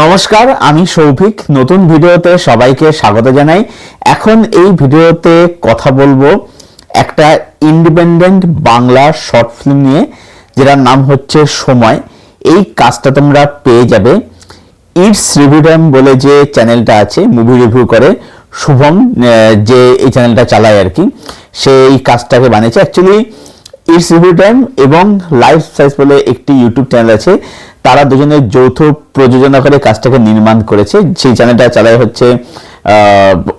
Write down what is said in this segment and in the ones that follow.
নমস্কার, আমি সৌভিক। নতুন ভিডিওতে সবাইকে স্বাগত জানাই। এখন এই ভিডিওতে কথা বলব একটা ইন্ডিপেন্ডেন্ট বাংলা শর্ট ফিল্ম নিয়ে, যেটার নাম হচ্ছে সময়। এই কাজটা তোমরা পেয়ে যাবে। ইটস রিভিউটাম বলে যে চ্যানেলটা আছে, মুভি রিভিউ করে, শুভম যে এই চ্যানেলটা চালায় আর কি, সে এই কাজটাকে বানিয়েছে। অ্যাকচুয়ালি ইটস রিভিউ টাইম এবং লাইফ সাইজ বলে একটি ইউটিউব চ্যানেল আছে। তারা দুজনের যৌথ প্রযোজনা করে কাজটাকে নির্মাণ করেছে। সেই চ্যানেলটা চালায় হচ্ছে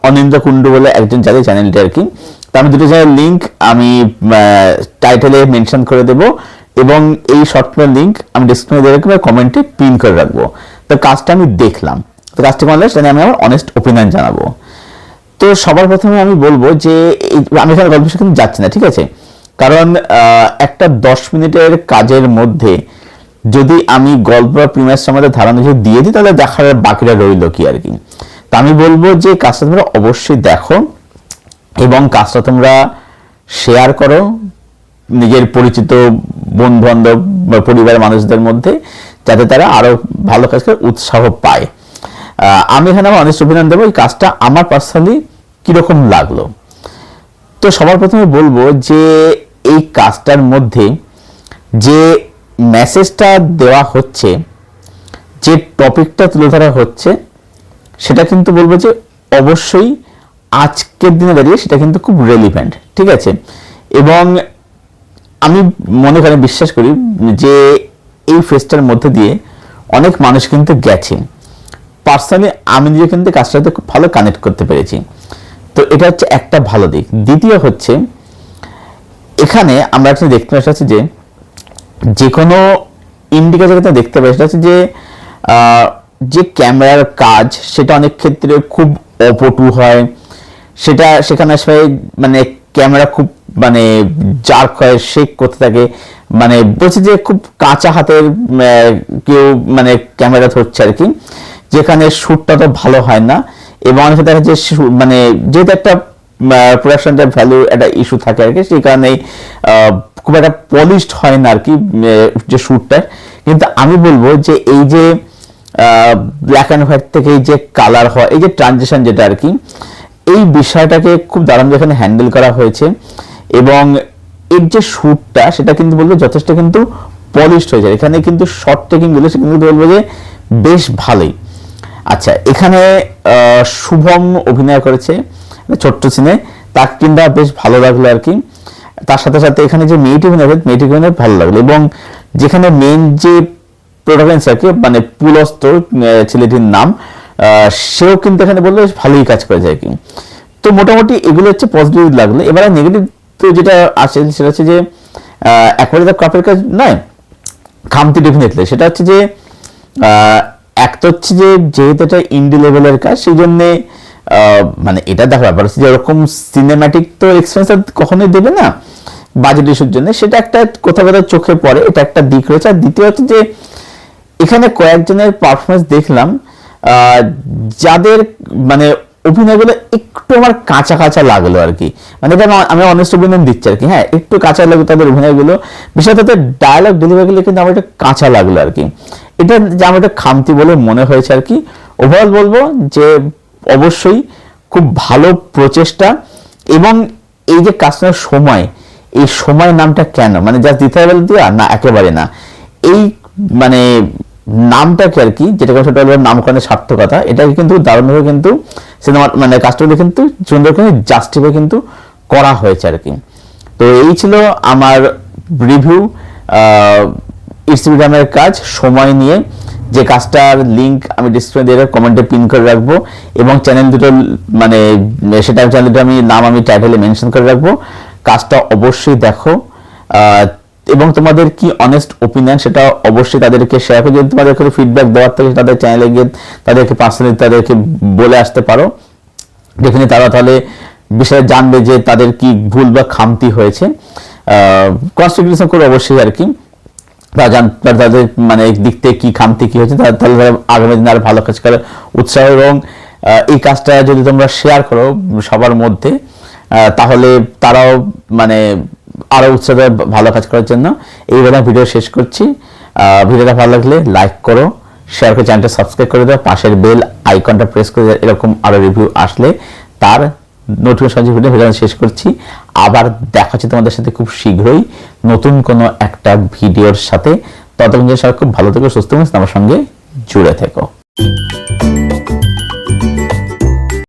অনিন্দ্র কুণ্ডু বলে একজন চালায় চ্যানেলটা আর কি তো আমি দুটো চ্যানেল লিঙ্ক আমি টাইটেলে মেনশন করে দেব এবং এই শর্ট ফিল্মের লিঙ্ক আমি ডিসক্রিপশনে দিয়ে রাখব কমেন্টে পিন করে রাখব। তো কাজটা আমি দেখলাম। তো কাজটা কেমন লাগছে আমি আমার অনেস্ট ওপিনিয়ন জানাব। তো সবার প্রথমে আমি বলব যে আমি এখানে গল্প কিন্তু যাচ্ছি না, ঠিক আছে? কারণ একটা দশ মিনিটের কাজের মধ্যে যদি আমি গল্প বা প্রিমিয়ার আমাদের ধারণা যদি দিয়ে দিই, তাহলে দেখার বাকিটা রইল কি আর কি? তা আমি বলব যে কাজটা তোমরা অবশ্যই দেখো এবং কাজটা তোমরা শেয়ার করো নিজের পরিচিত বন্ধু বান্ধব বা পরিবারের মানুষদের মধ্যে, যাতে তারা আরও ভালো কাজ করে উৎসাহ পায়। আমি এখানে আমার অনেক অভিনন্দন দেবো, এই কাজটা আমার পার্সোনালি কীরকম লাগল? তো সবার প্রথমে বলব যে এই কাজটার মধ্যে যে মেসেজটা দেওয়া হচ্ছে, যে টপিকটা তুলে ধরা হচ্ছে, সেটা কিন্তু বলব যে অবশ্যই আজকের দিনে দাঁড়িয়ে সেটা কিন্তু খুব রেলিভেন্ট ঠিক আছে? এবং আমি মনে করি বিশ্বাস করি যে এই ফেস্টার মধ্যে দিয়ে অনেক মানুষ কিন্তু গেছে। পার্সোনালি আমি নিজে কিন্তু কাজটার সাথে খুব ভালো কানেক্ট করতে পেরেছি। তো এটা হচ্ছে একটা ভালো দিক। দ্বিতীয় হচ্ছে এখানে আমরা একটা দেখতে পাচ্ছি যে যে কোনো ইন্ডিকেটার ক্ষেত্রে দেখতে পাই, সেটা হচ্ছে যে যে ক্যামেরার কাজ, সেটা অনেক ক্ষেত্রে খুব অপটু হয়। সেটা সেখানে আসলে মানে ক্যামেরা খুব মানে জার্ক হয় শেক করতে থাকে। মানে বলছে যে খুব কাঁচা হাতের কেউ মানে ক্যামেরা ধরছে আর কি, যেখানে শ্যুটটা তো ভালো হয় না। এবং অনেক দেখা যাচ্ছে মানে যেহেতু একটা প্রোডাকশনটা ভ্যালু একটা ইস্যু থাকে আর কি, সেই কারণে খুব একটা পলিশড হয় না আর কি যে শ্যুটটা কিন্তু আমি বলব যে এই যে ব্ল্যাক অ্যান্ড হোয়াইট থেকে যে কালার হয়, এই যে ট্রানজেকশন যেটা আর কি, এই বিষয়টাকে খুব দারুণ যেখানে হ্যান্ডেল করা হয়েছে। এবং এর যে শ্যুটটা সেটা কিন্তু বলব যথেষ্ট কিন্তু পলিশড হয়ে যায় এখানে কিন্তু শর্ট টেকিংগুলো সে কিন্তু বলব যে বেশ ভালোই। আচ্ছা এখানে শুভম অভিনয় করেছে। ছোট্ট সিনে তাকে কিন্তু বেশ ভালো লাগল আর কি। তার সাথে সাথে এখানে যে মেয়েটি অভিনয় মেয়েটি অভিনয় ভালো লাগল এবং যেখানে মেন যে প্রোটাগনিস্ট আর কি মানে পুলস্ত ছেলেটির নাম সেও কিন্তু এখানে বলল বেশ ভালোই কাজ করেছে আর কি। তো মোটামুটি এগুলো হচ্ছে পজিটিভ লাগল। এবারে নেগেটিভ তো যেটা আছে সেটা হচ্ছে যে একবারে তো কাপের কাজ নয়, খামতি ডেফিনেটলি সেটা হচ্ছে যে এক তো হচ্ছে যে, যেহেতু এটা ইন্ডি লেভেলের কাজ সেই জন্যে মানে এটা দেখো, ব্যাপার হচ্ছে যে ওরকম সিনেম্যাটিক তো এক্সপেন্স কখনোই দেবে না বাজেট ইস্যুর জন্য। সেটা একটা কোথাও কোথাও চোখে পড়ে, এটা একটা দিক রয়েছে। আর দ্বিতীয়ত যে এখানে কয়েকজনের পারফরমেন্স দেখলাম যাদের মানে অভিনয়গুলো একটু আমার কাঁচা কাঁচা লাগল আর কি। মানে এটা আমি- আমি অনেস্ট অভিনয় দিচ্ছি আর কি। হ্যাঁ একটু কাঁচা লাগল তাদের অভিনয়গুলো বিশেষ তাদের ডায়লগ ডেলিভারিগুলো কিন্তু আমার একটা কাঁচা লাগল আর কি। এটা যে আমার একটা খামতি বলে মনে হয়েছে আর কি। ওভারঅল বলব যে অবশ্যই খুব ভালো প্রচেষ্টা এবং এই যে কাজটার সময়, এই সময় নামটা কেন? মানে জাস্ট দিতে হবে না, একেবারে না। এই মানে নামটাকে আর কি যেটাকে সেটা হলো নামকরণের সার্থকতা, এটাকে কিন্তু দারুণভাবে কিন্তু সিনেমা মানে কাজটাকে কিন্তু সুন্দর করে জাস্টিফাই কিন্তু করা হয়েছে আর কি। তো এই ছিল আমার রিভিউ ইনস্টাগ্রামের কাজ, সময় নিয়ে। যে কাজটার লিঙ্ক আমি ডিসপ্লে দিয়ে কমেন্টে পিন করে রাখব এবং চ্যানেল দুটো মানে সেটা চ্যানেল দুটো আমি, নাম আমি টাইটেলে মেনশন করে রাখব। কাজটা অবশ্যই দেখো। এবং তোমাদের কি অনেস্ট ওপিনিয়ন সেটা অবশ্যই তাদেরকে শেয়ার করে। যদি তোমাদের কোনো ফিডব্যাক দেওয়ার থাকে, তাদের চ্যানেলে গিয়ে তাদেরকে পার্সোনালি তাদেরকে বলে আসতে পারো। যেখানে তারা তাহলে বিষয়ে জানবে যে তাদের কি ভুল বা খামতি হয়েছে। কনস্ট্রাকশন করে অবশ্যই আর কি। তাদের মানে দিক থেকে কি খামতি কি তারা- তাহলে আগামী দিনে আরও ভালো কাজ করার উৎসাহ এবং এই কাজটা যদি তোমরা শেয়ার করো সবার মধ্যে তাহলে তারাও মানে আরও উৎসাহ ভালো কাজ করার জন্য। এইভাবে ভিডিও শেষ করছি। ভিডিওটা ভালো লাগলে লাইক করো শেয়ার করে চ্যানেলটা সাবস্ক্রাইব করে দাও, পাশের বেল আইকনটা প্রেস করে এরকম আরও রিভিউ আসলে তার নোটিফিকেশন ভিডিও ভিডিও শেষ করছি। আবার দেখা হচ্ছে তোমাদের সাথে খুব শীঘ্রই নতুন কোনো একটা ভিডিওর সাথে। ততক্ষণ সবাই খুব ভালো থেকো, সুস্থ আমার সঙ্গে জুড়ে থেকো।